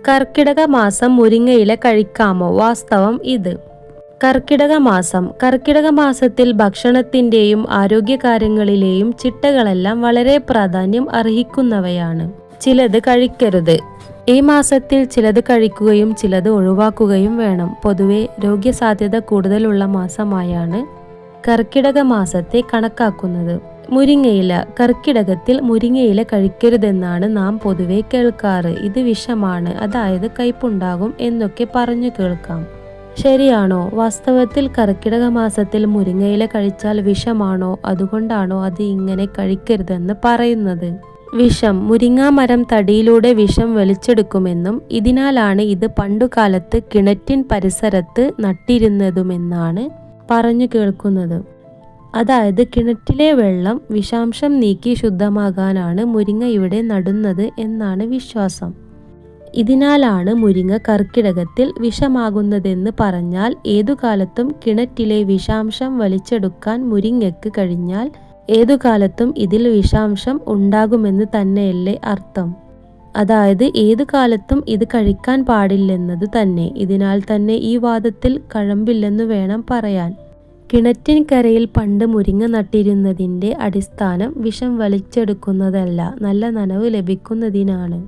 കർക്കിടക മാസം മുരിങ്ങയില കഴിക്കാമോ? വാസ്തവം ഇത്. കർക്കിടക മാസം കർക്കിടക മാസത്തിൽ ഭക്ഷണത്തിന്റെയും ആരോഗ്യകാര്യങ്ങളിലെയും ചിട്ടകളെല്ലാം വളരെ പ്രാധാന്യം അർഹിക്കുന്നവയാണ്. ചിലത് കഴിക്കരുത്. ഈ മാസത്തിൽ ചിലത് കഴിക്കുകയും ചിലത് ഒഴിവാക്കുകയും വേണം. പൊതുവെ രോഗ്യസാധ്യത കൂടുതലുള്ള മാസമായാണ് കർക്കിടക മാസത്തെ കണക്കാക്കുന്നത്. മുരിങ്ങയില കർക്കിടകത്തിൽ മുരിങ്ങയില കഴിക്കരുതെന്നാണ് നാം പൊതുവെ കേൾക്കാറ്. ഇത് വിഷമാണ്. അതായത് കയ്പുണ്ടാകും എന്നൊക്കെ പറഞ്ഞു കേൾക്കാം. ശരിയാണോ? വാസ്തവത്തിൽ കർക്കിടക മാസത്തിൽ മുരിങ്ങയില കഴിച്ചാൽ വിഷമാണോ? അതുകൊണ്ടാണോ അത് ഇങ്ങനെ കഴിക്കരുതെന്ന് പറയുന്നത്? വിഷം. മുരിങ്ങാമരം തടിയിലൂടെ വിഷം വലിച്ചെടുക്കുമെന്നും ഇതിനാലാണ് ഇത് പണ്ടുകാലത്ത് കിണറ്റിൻ പരിസരത്ത് നട്ടിരുന്നതുമെന്നാണ് പറഞ്ഞു കേൾക്കുന്നത്. അതായത് കിണറ്റിലെ വെള്ളം വിഷാംശം നീക്കി ശുദ്ധമാകാനാണ് മുരിങ്ങ ഇവിടെ നടുന്നത് എന്നാണ് വിശ്വാസം. ഇതിനാലാണ് മുരിങ്ങ കർക്കിടകത്തിൽ വിഷമാകുന്നതെന്ന് പറഞ്ഞാൽ ഏതു കാലത്തും കിണറ്റിലെ വിഷാംശം വലിച്ചെടുക്കാൻ മുരിങ്ങയ്ക്ക് കഴിഞ്ഞാൽ ഏതു കാലത്തും ഇതിൽ വിഷാംശം ഉണ്ടാകുമെന്ന് തന്നെയല്ലേ അർത്ഥം. അതായത് ഏതു കാലത്തും ഇത് കഴിക്കാൻ പാടില്ലെന്നത് തന്നെ. ഇതിനാൽ തന്നെ ഈ വാദത്തിൽ കഴമ്പില്ലെന്ന് വേണം പറയാൻ. കിണറ്റിൻകരയിൽ പണ്ട് മുരിങ്ങ നട്ടിരുന്നതിന്റെ അടിസ്ഥാനം വിഷം വലിച്ചെടുക്കുന്നതല്ല നല്ല നനവ് ലഭിക്കുന്നതിനാണ്.